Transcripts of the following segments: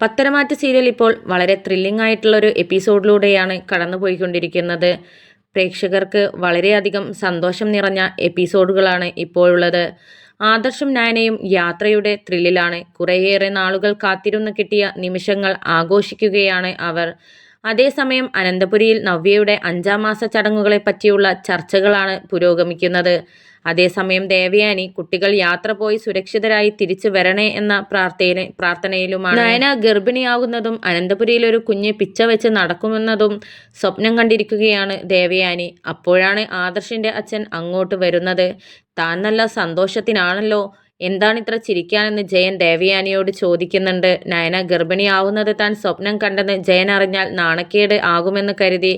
Patharamattu serial ഇപ്പോൾ വളരെ thrilling ആയിട്ടുള്ള ഒരു എപ്പിസോഡിലൂടെയാണ് കടന്നുപോയിക്കൊണ്ടിരിക്കുന്നത്. പ്രേക്ഷകർക്ക് വളരെയധികം സന്തോഷം നിറഞ്ഞ എപ്പിസോഡുകളാണ് ഇപ്പോഴുള്ളത്. ആദർശം നയനയും യാത്രയുടെ ത്രില്ലിലാണ്. കുറേയേറെ നാളുകൾ കാത്തിരുന്ന് കിട്ടിയ നിമിഷങ്ങൾ ആഘോഷിക്കുകയാണ് അവർ. അതേസമയം അനന്തപുരിയിൽ നവ്യയുടെ അഞ്ചാം മാസ ചടങ്ങുകളെ പറ്റിയുള്ള ചർച്ചകളാണ് പുരോഗമിക്കുന്നത്. അതേസമയം ദേവയാനി കുട്ടികൾ യാത്ര പോയി സുരക്ഷിതരായി തിരിച്ചു വരണേ എന്ന പ്രാർത്ഥന പ്രാർത്ഥനയിലുമാണ്. നയന ഗർഭിണിയാകുന്നതും അനന്തപുരിയിൽ ഒരു കുഞ്ഞ് പിച്ച വെച്ച് നടക്കുമെന്നതും സ്വപ്നം കണ്ടിരിക്കുകയാണ് ദേവയാനി. അപ്പോഴാണ് ആദർശിന്റെ അച്ഛൻ അങ്ങോട്ട് വരുന്നത്. താൻ നല്ല സന്തോഷത്തിനാണല്ലോ എന്താണ് ഇത്ര ചിരിക്കാനെന്ന് ജയൻ ദേവയാനിയോട് ചോദിക്കുന്നുണ്ട്. നയന ഗർഭിണിയാവുന്നത് താൻ സ്വപ്നം കണ്ടെന്ന് ജയൻ അറിഞ്ഞാൽ നാണക്കേട് ആകുമെന്ന് കരുതി.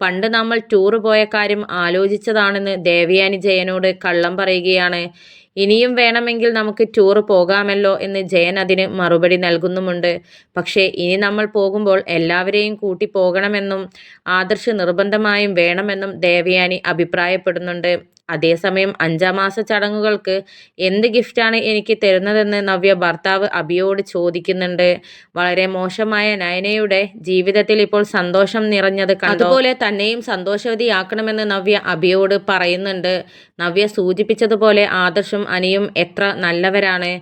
പണ്ട് നമ്മൾ ടൂർ പോയ കാര്യം ആലോചിച്ചതാണെന്ന് ദേവയാനി ജയനോട് കള്ളം പറയുകയാണ്. ഇനിയും വേണമെങ്കിൽ നമുക്ക് ടൂർ പോകാമല്ലോ എന്ന് ജയൻ അതിന് മറുപടി നൽകുന്നുമുണ്ട്. പക്ഷേ ഇനി നമ്മൾ പോകുമ്പോൾ എല്ലാവരെയും കൂട്ടി പോകണമെന്നും ആദർശ് നിർബന്ധമായും വേണമെന്നും ദേവയാനി അഭിപ്രായപ്പെടുന്നുണ്ട്. അതേസമയം അഞ്ചാം മാസ ചടങ്ങുകൾക്ക് എന്ത് ഗിഫ്റ്റാണ് എനിക്ക് തരുന്നതെന്ന് നവ്യ ഭർത്താവ് അബിയോട് ചോദിക്കുന്നുണ്ട്. വളരെ മോശമായ നയനയുടെ ജീവിതത്തിൽ ഇപ്പോൾ സന്തോഷം നിറഞ്ഞത് അതുപോലെ തന്നെയും സന്തോഷവതിയാക്കണമെന്ന് നവ്യ അബിയോട് പറയുന്നുണ്ട്. നവ്യ സൂചിപ്പിച്ചതുപോലെ ആദർശും അനിയും എത്ര നല്ലവരാണ്.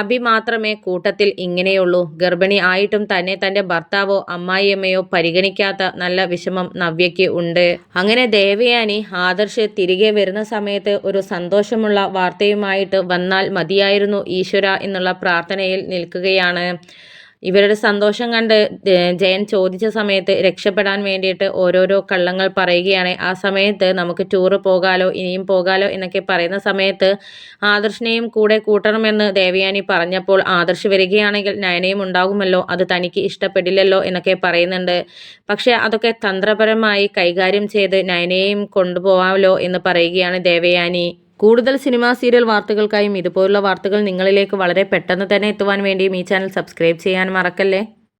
അഭി മാത്രമേ കൂട്ടത്തിൽ ഇങ്ങനെയുള്ളൂ. ഗർഭിണി ആയിട്ടും തന്നെ തന്റെ ഭർത്താവോ അമ്മായിയമ്മയോ പരിഗണിക്കാത്ത നല്ല വിഷമം നവ്യയ്ക്ക് ഉണ്ട്. അങ്ങനെ ദേവയാനി ആദർശ് തിരികെ വരുന്ന സമയത്ത് ഒരു സന്തോഷമുള്ള വാർത്തയുമായിട്ട് വന്നാൽ മതിയായിരുന്നു ഈശ്വര എന്നുള്ള പ്രാർത്ഥനയിൽ നിൽക്കുകയാണ്. ഇവരുടെ സന്തോഷം കണ്ട് ജയൻ ചോദിച്ച സമയത്ത് രക്ഷപ്പെടാൻ വേണ്ടിയിട്ട് ഓരോരോ കള്ളങ്ങൾ പറയുകയാണ്. ആ സമയത്ത് നമുക്ക് ടൂറ് പോകാലോ ഇനിയും പോകാലോ എന്നൊക്കെ പറയുന്ന സമയത്ത് ആദർശിനെയും കൂടെ കൂട്ടണമെന്ന് ദേവയാനി പറഞ്ഞപ്പോൾ ആദർശ് വരികയാണെങ്കിൽ നയനയും ഉണ്ടാകുമല്ലോ അത് തനിക്ക് ഇഷ്ടപ്പെടില്ലല്ലോ എന്നൊക്കെ പറയുന്നുണ്ട്. പക്ഷേ അതൊക്കെ തന്ത്രപരമായി കൈകാര്യം ചെയ്ത് നയനയെയും കൊണ്ടുപോകാമല്ലോ എന്ന് പറയുകയാണ് ദേവയാനി. കൂടുതൽ സിനിമാ സീരിയൽ വാർത്തകൾക്കായും ഇതുപോലുള്ള വാർത്തകൾ നിങ്ങളിലേക്ക് വളരെ പെട്ടെന്ന് തന്നെ എത്തുവാൻ വേണ്ടിയും ഈ ചാനൽ സബ്സ്ക്രൈബ് ചെയ്യാൻ മറക്കല്ലേ?